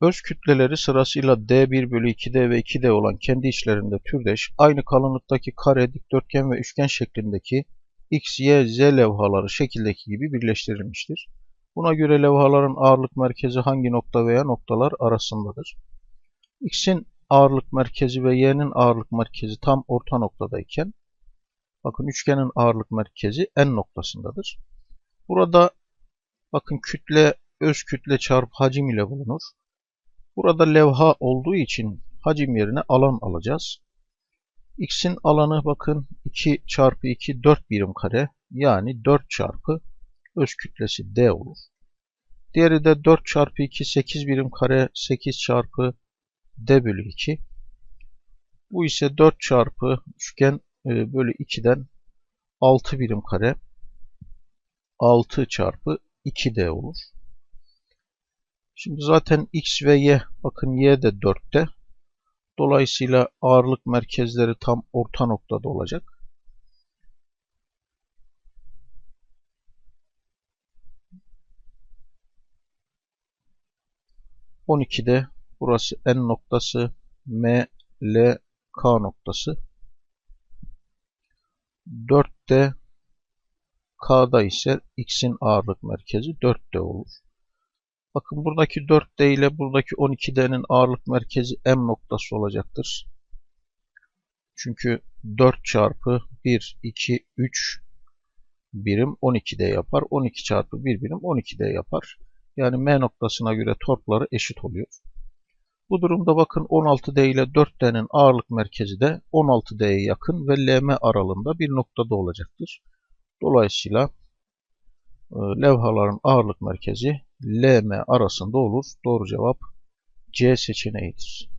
Öz kütleleri sırasıyla D1 bölü 2D ve 2D olan kendi içlerinde türdeş, aynı kalınlıktaki kare, dikdörtgen ve üçgen şeklindeki X, Y, Z levhaları şekildeki gibi birleştirilmiştir. Buna göre levhaların ağırlık merkezi hangi nokta veya noktalar arasındadır? X'in ağırlık merkezi ve Y'nin ağırlık merkezi tam orta noktadayken, bakın üçgenin ağırlık merkezi en noktasındadır. Burada bakın kütle öz kütle çarpı hacim ile bulunur. Burada levha olduğu için hacim yerine alan alacağız. X'in alanı bakın 2 çarpı 2 4 birim kare yani 4 çarpı öz kütlesi D olur. Diğeri de 4 çarpı 2 8 birim kare 8 çarpı D bölü 2. Bu ise 4 çarpı üçgen e, bölü 2'den 6 birim kare 6 çarpı 2D olur. Şimdi zaten X ve Y, bakın Y de 4'te. Dolayısıyla ağırlık merkezleri tam orta noktada olacak. On ikide burası N noktası, M, L, K noktası. 4'te K'da ise X'in ağırlık merkezi 4'te olur. Bakın buradaki 4D ile buradaki 12D'nin ağırlık merkezi M noktası olacaktır. Çünkü 4 çarpı 1, 2, 3 birim 12D yapar. 12 çarpı 1 birim 12D yapar. Yani M noktasına göre torkları eşit oluyor. Bu durumda bakın 16D ile 4D'nin ağırlık merkezi de 16D'ye yakın ve LM aralığında bir noktada olacaktır. Dolayısıyla levhaların ağırlık merkezi LM arasında olur. Doğru cevap C seçeneğidir.